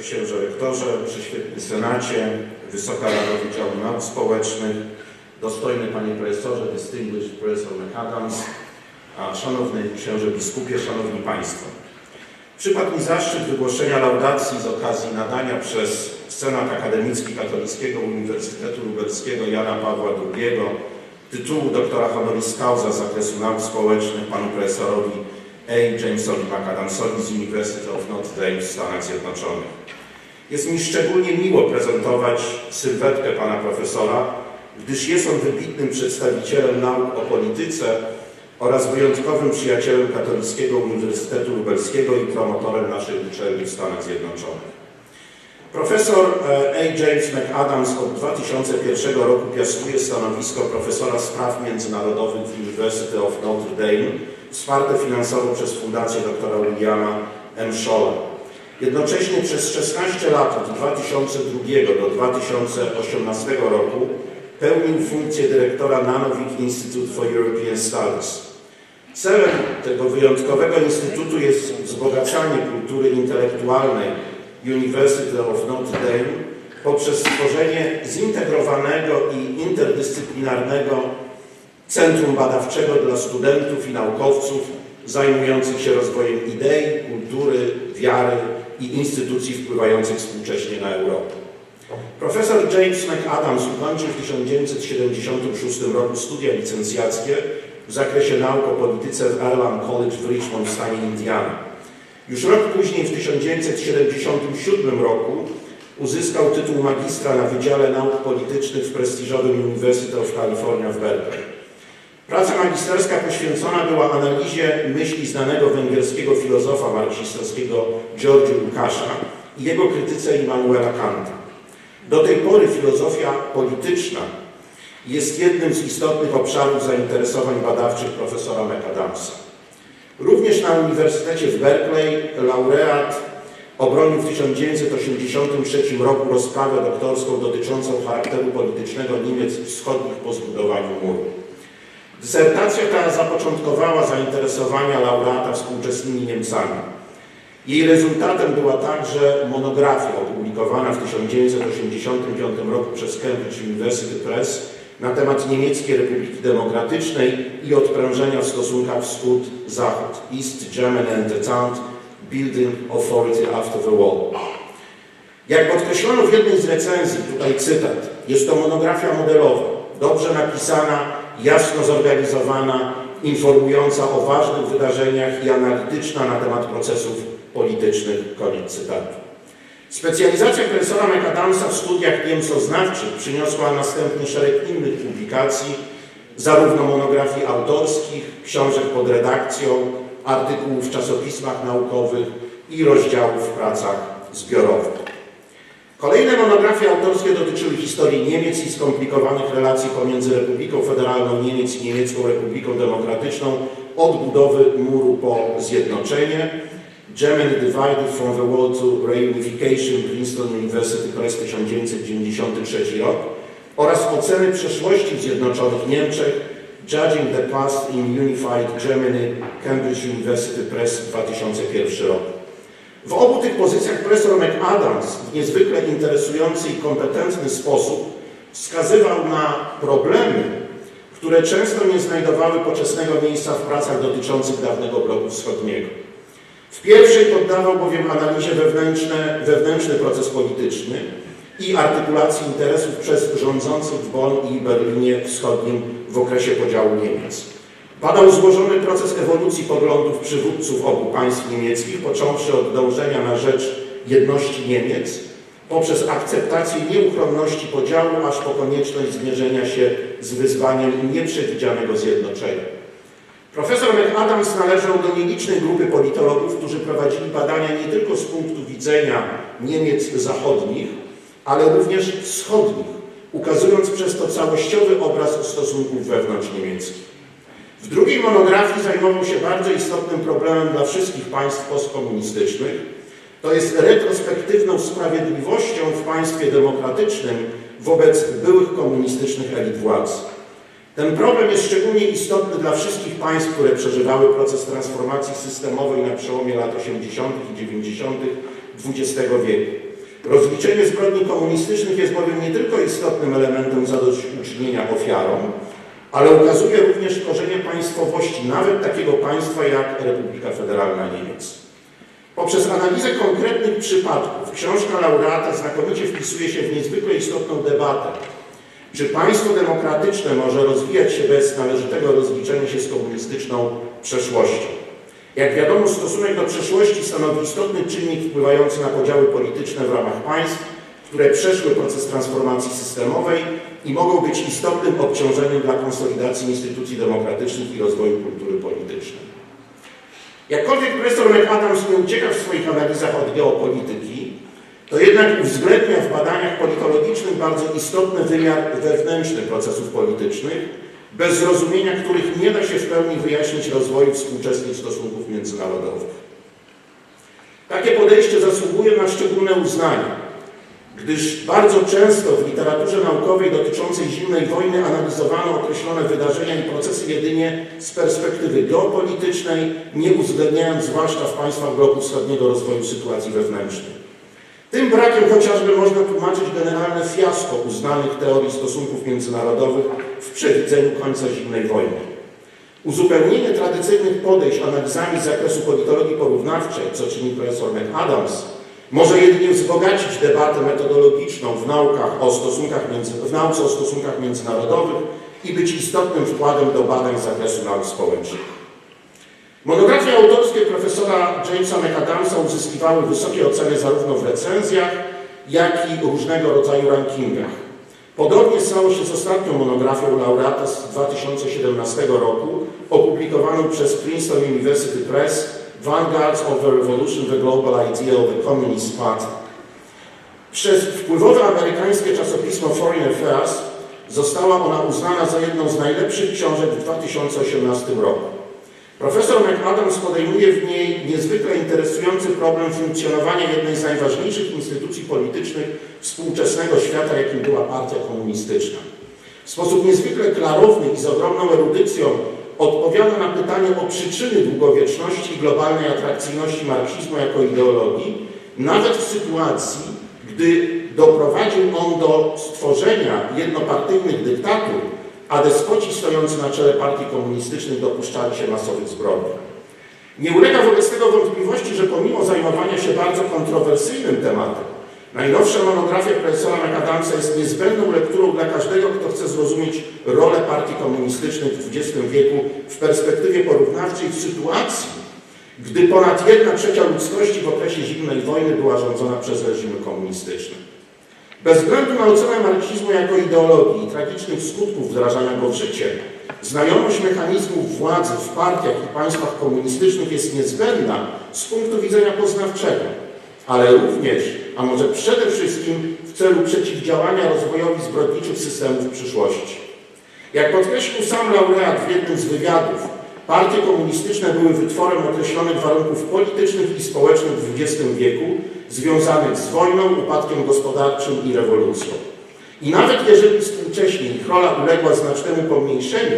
Księże Rektorze, Prześwietny Senacie, Wysoka Rado Wydziału Nauk Społecznych, Dostojny Panie Profesorze, Distinguished Professor McAdams, a Szanowny Księże Biskupie, Szanowni Państwo. Przypadł mi zaszczyt wygłoszenia laudacji z okazji nadania przez Senat Akademicki Katolickiego Uniwersytetu Lubelskiego Jana Pawła II tytułu doktora honoris causa z zakresu nauk społecznych panu profesorowi A. Jamesowi McAdamsowi z University of Notre Dame w Stanach Zjednoczonych. Jest mi szczególnie miło prezentować sylwetkę pana profesora, gdyż jest on wybitnym przedstawicielem nauk o polityce oraz wyjątkowym przyjacielem Katolickiego Uniwersytetu Lubelskiego i promotorem naszej uczelni w Stanach Zjednoczonych. Profesor A. James McAdams od 2001 roku piastuje stanowisko profesora spraw międzynarodowych w University of Notre Dame, wsparte finansowo przez Fundację dr Williama M. Scholla. Jednocześnie przez 16 lat od 2002 do 2018 roku pełnił funkcję dyrektora Nanovic Institute for European Studies. Celem tego wyjątkowego instytutu jest wzbogacanie kultury intelektualnej University of Notre Dame poprzez stworzenie zintegrowanego i interdyscyplinarnego centrum badawczego dla studentów i naukowców zajmujących się rozwojem idei, kultury, wiary i instytucji wpływających współcześnie na Europę. Profesor James McAdams ukończył w 1976 roku studia licencjackie w zakresie nauk o polityce w Earlham College w Richmond w stanie Indiana. Już rok później, w 1977 roku, uzyskał tytuł magistra na Wydziale Nauk Politycznych w prestiżowym University of California w Berkeley. Praca magisterska poświęcona była analizie myśli znanego węgierskiego filozofa marksistowskiego Georgi Lukasza i jego krytyce Immanuela Kanta. Do tej pory filozofia polityczna jest jednym z istotnych obszarów zainteresowań badawczych profesora McAdamsa. Również na Uniwersytecie w Berkeley laureat obronił w 1983 roku rozprawę doktorską dotyczącą charakteru politycznego Niemiec wschodnich po zbudowaniu muru. Dysertacja ta zapoczątkowała zainteresowania laureata współczesnymi Niemcami. Jej rezultatem była także monografia opublikowana w 1985 roku przez Cambridge University Press na temat Niemieckiej Republiki Demokratycznej i odprężenia w stosunkach wschód-zachód East the Town Building Authority After the War. Jak podkreślono w jednej z recenzji, tutaj cytat, jest to monografia modelowa, dobrze napisana, jasno zorganizowana, informująca o ważnych wydarzeniach i analityczna na temat procesów politycznych. Koniec cytatu. Specjalizacja profesora McAdamsa w studiach niemcoznawczych przyniosła następny szereg innych publikacji, zarówno monografii autorskich, książek pod redakcją, artykułów w czasopismach naukowych i rozdziałów w pracach zbiorowych. Kolejne monografie autorskie dotyczyły historii Niemiec i skomplikowanych relacji pomiędzy Republiką Federalną Niemiec i Niemiecką Republiką Demokratyczną od budowy muru po zjednoczenie, Germany Divided from the World to Reunification, Princeton University Press 1993 rok oraz oceny przeszłości w Zjednoczonych Niemczech, Judging the Past in Unified Germany, Cambridge University Press 2001 rok. W obu tych pozycjach profesor McAdams w niezwykle interesujący i kompetentny sposób wskazywał na problemy, które często nie znajdowały poczesnego miejsca w pracach dotyczących dawnego bloku wschodniego. W pierwszej poddawał bowiem analizie wewnętrzne, wewnętrzny proces polityczny i artykulacji interesów przez rządzących w Bonn i Berlinie Wschodnim w okresie podziału Niemiec. Badał złożony proces ewolucji poglądów przywódców obu państw niemieckich, począwszy od dążenia na rzecz jedności Niemiec, poprzez akceptację nieuchronności podziału, aż po konieczność zmierzenia się z wyzwaniem nieprzewidzianego zjednoczenia. Profesor McAdams należał do nielicznej grupy politologów, którzy prowadzili badania nie tylko z punktu widzenia Niemiec zachodnich, ale również wschodnich, ukazując przez to całościowy obraz stosunków wewnątrzniemieckich. W drugiej monografii zajmował się bardzo istotnym problemem dla wszystkich państw postkomunistycznych, to jest retrospektywną sprawiedliwością w państwie demokratycznym wobec byłych komunistycznych elit władzy. Ten problem jest szczególnie istotny dla wszystkich państw, które przeżywały proces transformacji systemowej na przełomie lat 80. i 90. XX wieku. Rozliczenie zbrodni komunistycznych jest bowiem nie tylko istotnym elementem zadośćuczynienia ofiarom, ale ukazuje również korzenie państwowości nawet takiego państwa jak Republika Federalna Niemiec. Poprzez analizę konkretnych przypadków książka laureata znakomicie wpisuje się w niezwykle istotną debatę, czy państwo demokratyczne może rozwijać się bez należytego rozliczenia się z komunistyczną przeszłością. Jak wiadomo, stosunek do przeszłości stanowi istotny czynnik wpływający na podziały polityczne w ramach państw, które przeszły proces transformacji systemowej i mogą być istotnym obciążeniem dla konsolidacji instytucji demokratycznych i rozwoju kultury politycznej. Jakkolwiek profesor McAdams nie ucieka w swoich analizach od geopolityki, to jednak uwzględnia w badaniach politologicznych bardzo istotny wymiar wewnętrzny procesów politycznych, bez zrozumienia których nie da się w pełni wyjaśnić rozwoju współczesnych stosunków międzynarodowych. Takie podejście zasługuje na szczególne uznanie, gdyż bardzo często w literaturze naukowej dotyczącej zimnej wojny analizowano określone wydarzenia i procesy jedynie z perspektywy geopolitycznej, nie uwzględniając zwłaszcza w państwach bloku wschodniego rozwoju sytuacji wewnętrznej. Tym brakiem chociażby można tłumaczyć generalne fiasko uznanych teorii stosunków międzynarodowych w przewidzeniu końca zimnej wojny. Uzupełnienie tradycyjnych podejść analizami z zakresu politologii porównawczej, co czyni profesor McAdams, może jedynie wzbogacić debatę metodologiczną w, naukach o stosunkach między, w nauce o stosunkach międzynarodowych i być istotnym wkładem do badań z zakresu nauk społecznych. Monografie autorskie profesora Jamesa McAdamsa uzyskiwały wysokie oceny zarówno w recenzjach, jak i różnego rodzaju rankingach. Podobnie stało się z ostatnią monografią laureata z 2017 roku, opublikowaną przez Princeton University Press Vanguards of the Revolution, the Global Ideal, the Communist Party. Przez wpływowe amerykańskie czasopismo Foreign Affairs została ona uznana za jedną z najlepszych książek w 2018 roku. Profesor McAdams podejmuje w niej niezwykle interesujący problem funkcjonowania jednej z najważniejszych instytucji politycznych współczesnego świata, jakim była partia komunistyczna. W sposób niezwykle klarowny i z ogromną erudycją odpowiada na pytanie o przyczyny długowieczności i globalnej atrakcyjności marksizmu jako ideologii, nawet w sytuacji, gdy doprowadził on do stworzenia jednopartyjnych dyktatur, a despoci stojący na czele partii komunistycznych dopuszczali się masowych zbrodni. Nie ulega wobec tego wątpliwości, że pomimo zajmowania się bardzo kontrowersyjnym tematem, najnowsza monografia profesora McAdamsa jest niezbędną lekturą dla każdego, kto chce zrozumieć rolę partii komunistycznych w XX wieku w perspektywie porównawczej w sytuacji, gdy ponad jedna trzecia ludzkości w okresie zimnej wojny była rządzona przez reżimy komunistyczne. Bez względu na ocenę marksizmu jako ideologii i tragicznych skutków wdrażania go w życie, znajomość mechanizmów władzy w partiach i państwach komunistycznych jest niezbędna z punktu widzenia poznawczego, ale również, a może przede wszystkim w celu przeciwdziałania rozwojowi zbrodniczych systemów w przyszłości. Jak podkreślił sam laureat w jednym z wywiadów, partie komunistyczne były wytworem określonych warunków politycznych i społecznych w XX wieku, związanych z wojną, upadkiem gospodarczym i rewolucją. I nawet jeżeli współcześnie ich rola uległa znacznemu pomniejszeniu,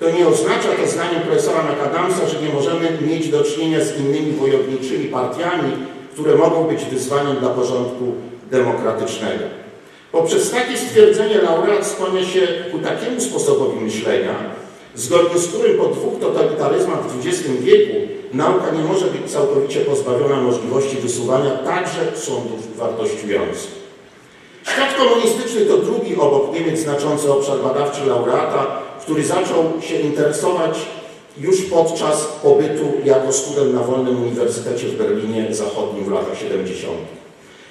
to nie oznacza to zdaniem profesora McAdamsa, że nie możemy mieć do czynienia z innymi wojowniczymi partiami, które mogą być wyzwaniem dla porządku demokratycznego. Poprzez takie stwierdzenie laureat skłania się ku takiemu sposobowi myślenia, zgodnie z którym po dwóch totalitaryzmach w XX wieku nauka nie może być całkowicie pozbawiona możliwości wysuwania także sądów wartościujących. Świat komunistyczny to drugi obok Niemiec znaczący obszar badawczy laureata, który zaczął się interesować już podczas pobytu jako student na Wolnym Uniwersytecie w Berlinie Zachodnim w latach 70.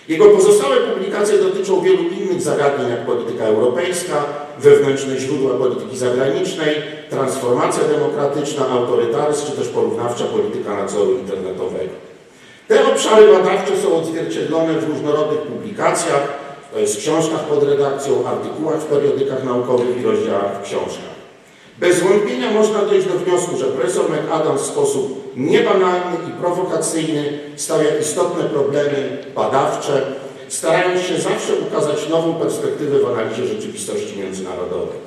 Jego pozostałe publikacje dotyczą wielu innych zagadnień, jak polityka europejska, wewnętrzne źródła polityki zagranicznej, transformacja demokratyczna, autorytaryzm, czy też porównawcza polityka nadzoru internetowego. Te obszary badawcze są odzwierciedlone w różnorodnych publikacjach, to jest w książkach pod redakcją, artykułach w periodykach naukowych i rozdziałach w książkach. Bez wątpienia można dojść do wniosku, że profesor McAdam w sposób niebanalny i prowokacyjny stawia istotne problemy badawcze, starając się zawsze ukazać nową perspektywę w analizie rzeczywistości międzynarodowej.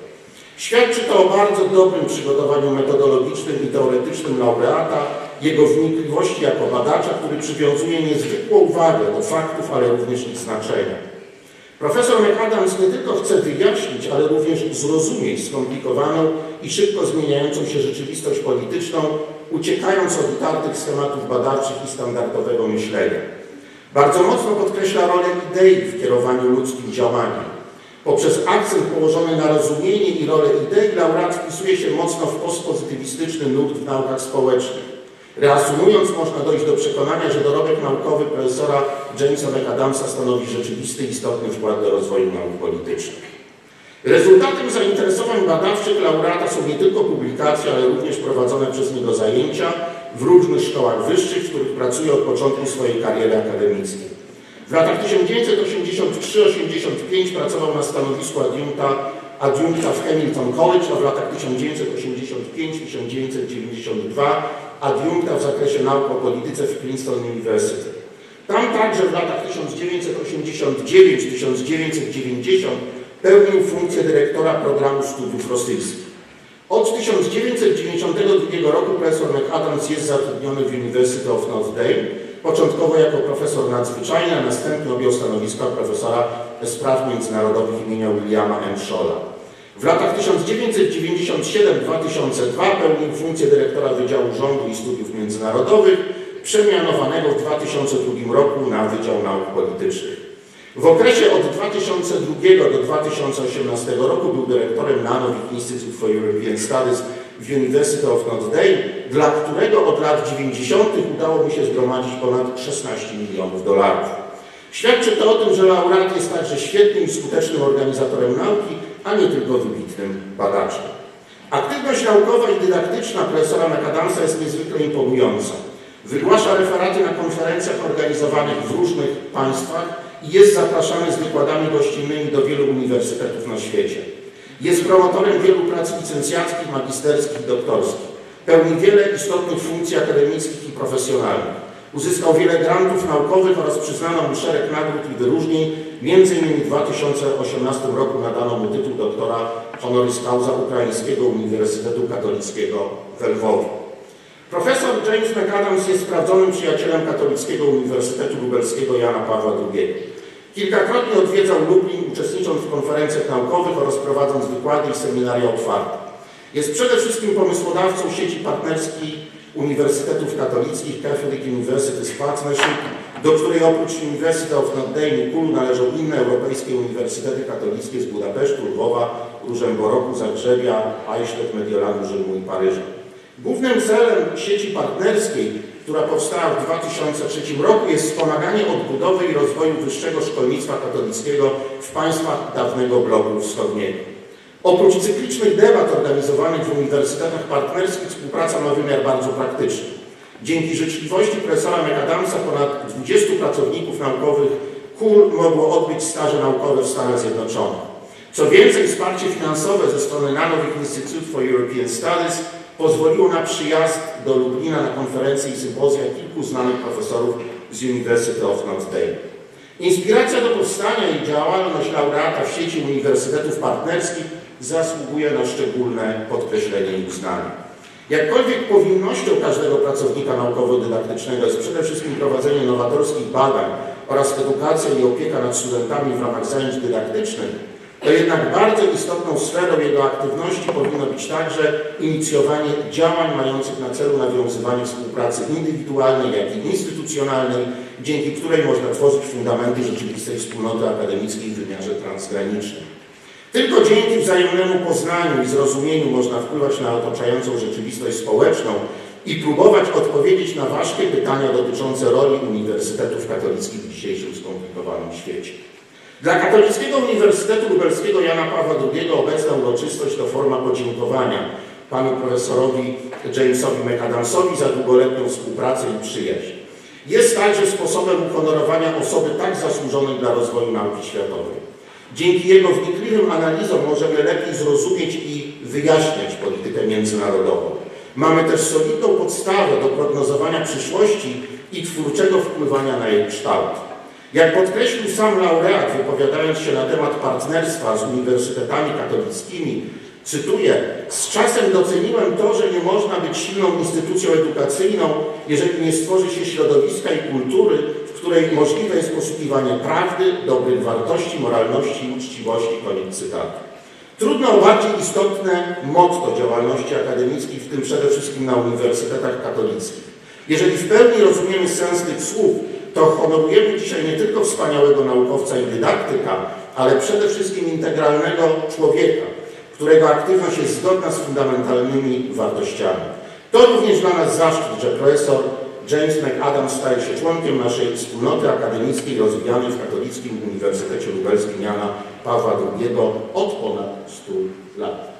Świadczy to o bardzo dobrym przygotowaniu metodologicznym i teoretycznym laureata, jego wnikliwości jako badacza, który przywiązuje niezwykłą uwagę do faktów, ale również ich znaczenia. Profesor McAdams nie tylko chce wyjaśnić, ale również zrozumieć skomplikowaną i szybko zmieniającą się rzeczywistość polityczną, uciekając od utartych schematów badawczych i standardowego myślenia. Bardzo mocno podkreśla rolę idei w kierowaniu ludzkim działaniem. Poprzez akcent położony na rozumienie i rolę idei, laureat wpisuje się mocno w postpozytywistyczny nurt w naukach społecznych. Reasumując, można dojść do przekonania, że dorobek naukowy profesora Jamesa McAdamsa stanowi rzeczywisty istotny wkład do rozwoju nauk politycznych. Rezultatem zainteresowań badawczych laureata są nie tylko publikacje, ale również prowadzone przez niego zajęcia w różnych szkołach wyższych, w których pracuje od początku swojej kariery akademickiej. W latach 1983-85 pracował na stanowisku adiunkta, adiunkta w Hamilton College, a w latach 1985-1992 adiunkta w zakresie nauk o polityce w Princeton University. Tam także w latach 1989-1990 pełnił funkcję dyrektora programu studiów rosyjskich. Od 1992 roku profesor McAdams jest zatrudniony w University of Notre Dame, początkowo jako profesor nadzwyczajny, a następnie objął stanowisko profesora spraw międzynarodowych imienia Williama M. Scholla. W latach 1997-2002 pełnił funkcję dyrektora Wydziału Rządu i Studiów Międzynarodowych, przemianowanego w 2002 roku na Wydział Nauk Politycznych. W okresie od 2002 do 2018 roku był dyrektorem Nanovic Institute for European Studies w University of Notre Dame, dla którego od lat 90. udało mi się zgromadzić ponad 16 milionów dolarów. Świadczy to o tym, że laureat jest także świetnym i skutecznym organizatorem nauki, a nie tylko wybitnym badaczem. Aktywność naukowa i dydaktyczna profesora McAdamsa jest niezwykle imponująca. Wygłasza referaty na konferencjach organizowanych w różnych państwach i jest zapraszany z wykładami gościnnymi do wielu uniwersytetów na świecie. Jest promotorem wielu prac licencjackich, magisterskich doktorskich. Pełni wiele istotnych funkcji akademickich i profesjonalnych. Uzyskał wiele grantów naukowych oraz przyznano mu szereg nagród i wyróżnień. Między innymi w 2018 roku nadano mu tytuł doktora honoris causa Ukraińskiego Uniwersytetu Katolickiego w Lwowie. Profesor James McAdams jest sprawdzonym przyjacielem Katolickiego Uniwersytetu Lubelskiego Jana Pawła II. Kilkakrotnie odwiedzał Lublin, uczestnicząc w konferencjach naukowych oraz prowadząc wykłady i seminaria otwarte. Jest przede wszystkim pomysłodawcą sieci partnerskiej Uniwersytetów Katolickich Catholic Universities Partnership, do której oprócz University of Notre Dame należą inne europejskie uniwersytety katolickie z Budapesztu, Lwowa, Różemboroku, Zagrzebia, Eichstätt, Mediolanu, Rzymu i Paryża. Głównym celem sieci partnerskiej, która powstała w 2003 roku, jest wspomaganie odbudowy i rozwoju wyższego szkolnictwa katolickiego w państwach dawnego bloku wschodniego. Oprócz cyklicznych debat organizowanych w uniwersytetach partnerskich współpraca ma wymiar bardzo praktyczny. Dzięki życzliwości profesora McAdamsa ponad 20 pracowników naukowych KUL mogło odbyć staże naukowe w Stanach Zjednoczonych. Co więcej, wsparcie finansowe ze strony Nanovic Institute for European Studies pozwoliło na przyjazd do Lublina na konferencje i sympozja kilku znanych profesorów z University of Notre Dame. Inspiracja do powstania i działalność laureata w sieci uniwersytetów partnerskich zasługuje na szczególne podkreślenie i uznanie. Jakkolwiek powinnością każdego pracownika naukowo-dydaktycznego jest przede wszystkim prowadzenie nowatorskich badań oraz edukacja i opieka nad studentami w ramach zajęć dydaktycznych, to jednak bardzo istotną sferą jego aktywności powinno być także inicjowanie działań mających na celu nawiązywanie współpracy indywidualnej, jak i instytucjonalnej, dzięki której można tworzyć fundamenty rzeczywistej wspólnoty akademickiej w wymiarze transgranicznym. Tylko dzięki wzajemnemu poznaniu i zrozumieniu można wpływać na otaczającą rzeczywistość społeczną i próbować odpowiedzieć na ważkie pytania dotyczące roli uniwersytetów katolickich w dzisiejszym skomplikowanym świecie. Dla Katolickiego Uniwersytetu Lubelskiego Jana Pawła II obecna uroczystość to forma podziękowania panu profesorowi Jamesowi McAdamsowi za długoletnią współpracę i przyjaźń. Jest także sposobem uhonorowania osoby tak zasłużonej dla rozwoju nauki światowej. Dzięki jego wnikliwym analizom możemy lepiej zrozumieć i wyjaśniać politykę międzynarodową. Mamy też solidną podstawę do prognozowania przyszłości i twórczego wpływania na jej kształt. Jak podkreślił sam laureat, wypowiadając się na temat partnerstwa z uniwersytetami katolickimi, Cytuję, z czasem doceniłem to, że nie można być silną instytucją edukacyjną, jeżeli nie stworzy się środowiska i kultury, której możliwe jest poszukiwanie prawdy, dobrych wartości, moralności i uczciwości. Koniec cytatu. Trudno o bardziej istotne motto działalności akademickiej, w tym przede wszystkim na uniwersytetach katolickich. Jeżeli w pełni rozumiemy sens tych słów, to honorujemy dzisiaj nie tylko wspaniałego naukowca i dydaktyka, ale przede wszystkim integralnego człowieka, którego aktywność jest zgodna z fundamentalnymi wartościami. To również dla nas zaszczyt, że profesor James McAdams staje się członkiem naszej wspólnoty akademickiej rozwijanej w Katolickim Uniwersytecie Lubelskim Jana Pawła II od ponad 100 lat.